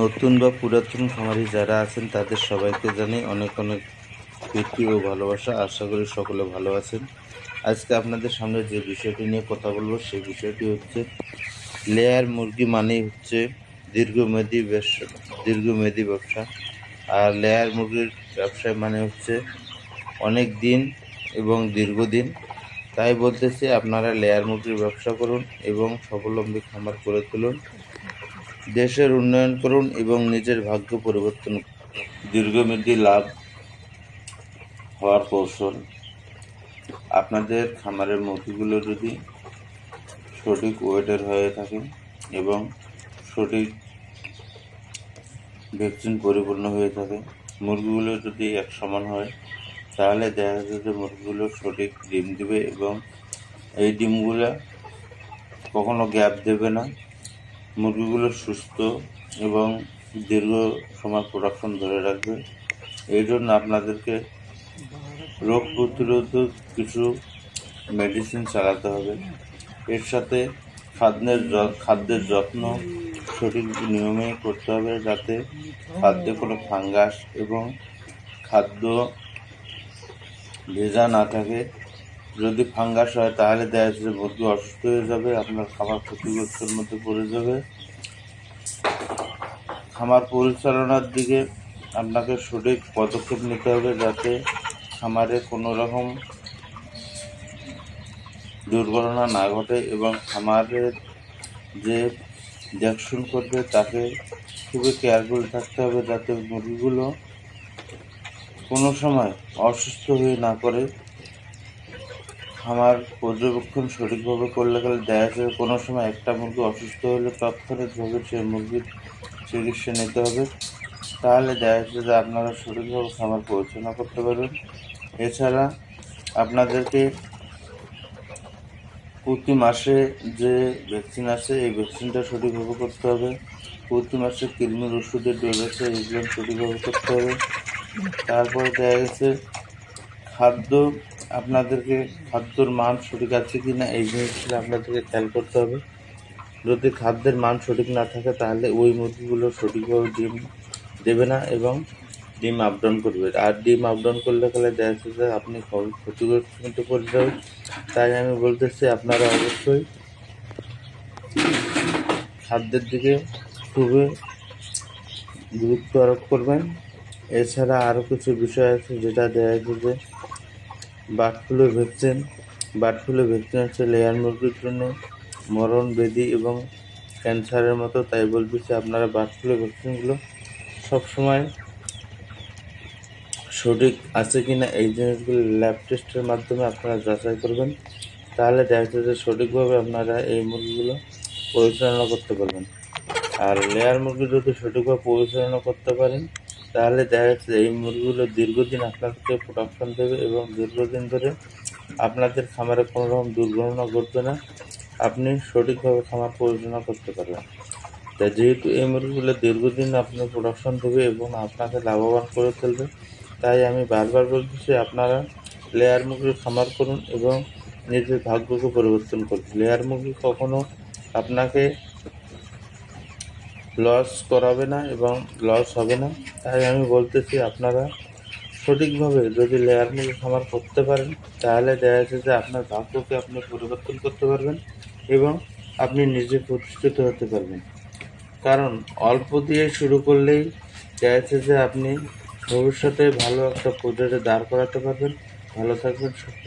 নতুন বা পুরাতন খামারি যারা আছেন, তাদের সবাইকে জানাই অনেক অনেক প্রীতি ও ভালোবাসা। আশা করি সকলে ভালো আছেন। আজকে আপনাদের সামনে যে বিষয়টি নিয়ে কথা বলব, সেই বিষয়টি হচ্ছে লেয়ার মুরগি মানেই হচ্ছে দীর্ঘমেয়াদী ব্যবসা দীর্ঘমেয়াদী ব্যবসা। আর লেয়ার মুরগির ব্যবসায় মানে হচ্ছে অনেক দিন এবং দীর্ঘদিন। তাই বলতেছি, আপনারা লেয়ার মুরগির ব্যবসা করুন এবং স্বাবলম্বী খামার করে তুলুন। দেশের উন্নয়ন করুন এবং নিজের ভাগ্য পরিবর্তন। দীর্ঘমেয়াদী লাভ হওয়ার কৌশল আপনাদের খামারের মুরগিগুলো যদি সঠিক ওয়েটের হয়ে থাকে এবং সঠিক ভ্যাকসিন পরিপূর্ণ হয়ে থাকে, মুরগিগুলো যদি এক সমান হয়, তাহলে দেখা যাচ্ছে যে মুরগিগুলো সঠিক ডিম দেবে এবং এই ডিমগুলো কখনো গ্যাপ দেবে না মুরগিগুলো সুস্থ এবং দীর্ঘ সময় প্রোডাকশন ধরে রাখবে। এই জন্য আপনাদেরকে রোগ প্রতিরোধক কিছু মেডিসিন চালাতে হবে। এর সাথে খাদ্যের খাদ্যের যত্ন সঠিক নিয়মে করতে হবে যাতে খাদ্যে কোনো ফাঙ্গাস এবং খাদ্য ভেজা না থাকে। যদি ফাঙ্গাস হয়, তাহলে দেখা যাচ্ছে যে মুরগি অসুস্থ হয়ে যাবে, আপনার খাবার ক্ষতিগ্রস্তের মধ্যে পড়ে যাবে। খামার পরিচালনার দিকে আপনাকে সঠিক পদক্ষেপ নিতে হবে যাতে খামারে কোনো রকম দুর্ঘটনা না ঘটে এবং খামারের যে দেখশুন করবে, তাকে খুবই কেয়ারফুল থাকতে হবে যাতে মুরগিগুলো কোনো সময় অসুস্থ হয়ে না করে খামার পর্যবেক্ষণ সঠিকভাবে করলে গেলে দেখা যায় কোনো সময় একটা মুরগি অসুস্থ হলে তৎক্ষণাৎভাবে সেই মুরগির চিকিৎসা নিতে হবে। তাহলে দেখা যাচ্ছে যে আপনারা সঠিকভাবে খামার পরিচালনা করতে পারবেন। এছাড়া আপনাদেরকে প্রতি মাসে যে ভ্যাকসিন আছে, এই ভ্যাকসিনটা সঠিকভাবে করতে হবে। প্রতি মাসে কৃমির ওষুধের ডোজ আছে এগুলো সঠিকভাবে করতে হবে। তারপরে দেখা গেছে খাদ্য আপনাদেরকে খাদ্যর মান সঠিক আছে কি না এই জিনিসগুলো আপনাদেরকে খেয়াল করতে হবে। যদি খাদ্যের মান সঠিক না থাকে, তাহলে ওই মুরগিগুলো সঠিকভাবে ডিম দেবে না এবং ডিম আপডাউন করবে। আর ডিম আপডাউন করলে গেলে দেখা যাচ্ছে আপনি ক্ষতিগ্রস্ত পড়ে যাবেন তাই আমি বলতেছি, আপনারা অবশ্যই খাদ্যের দিকে খুবই গুরুত্ব আরোপ করবেন। এছাড়া আরও কিছু বিষয় আছে যেটা দেখা যাচ্ছে যে bird flu vaccine bird flu vaccine হচ্ছে লেয়ার মুরগির জন্য মরণ ব্যাধি এবং ক্যান্সারের মতো। তাই বলবি যে আপনারা বার্ড ফ্লু ভ্যাকসিনগুলো সবসময় সঠিক আছে কি না এই জিনিসগুলো ল্যাব টেস্টের মাধ্যমে আপনারা যাচাই করবেন। তাহলে দেখা যাচ্ছে যে সঠিকভাবে আপনারা এই মুরগিগুলো পরিচালনা করতে পারবেন। আর লেয়ার মুরগি যদি সঠিকভাবে পরিচালনা করতে পারেন তাহলে দেখা যাচ্ছে এই মুরগিগুলো দীর্ঘদিন আপনাদেরকে প্রোডাকশন দেবে এবং দীর্ঘদিন ধরে আপনাদের খামারে কোনো রকম দুর্ঘটনা ঘটবে না। আপনি সঠিকভাবে খামার পরিচালনা করতে পারবেন। তাই যেহেতু এই মুরগিগুলো দীর্ঘদিন আপনার প্রোডাকশন দেবে এবং আপনাকে লাভবান করে তুলবে তাই আমি বারবার বলতেছি আপনারা লেয়ার মুরগির খামার করুন এবং নিজের ভাগ্যকে পরিবর্তন করুন। লেয়ার মুরগি কখনো আপনাকে লস করাবে না এবং লস হবে না। তাই আমি বলতেছি আপনারা সঠিকভাবে যদি লেয়ার মুরগি খামার করতে পারেন, তাহলে দেখা যাচ্ছে যে আপনার ভাগ্যকে আপনি পরিবর্তন করতে পারবেন এবং আপনি নিজে প্রতিষ্ঠিত হতে পারবেন। কারণ অল্প দিয়ে শুরু করলেই দেখা যাচ্ছে যে আপনি ভবিষ্যতে ভালো একটা প্রজেক্টে দাঁড় করাতে পারবেন। ভালো থাকবেন, সুস্থ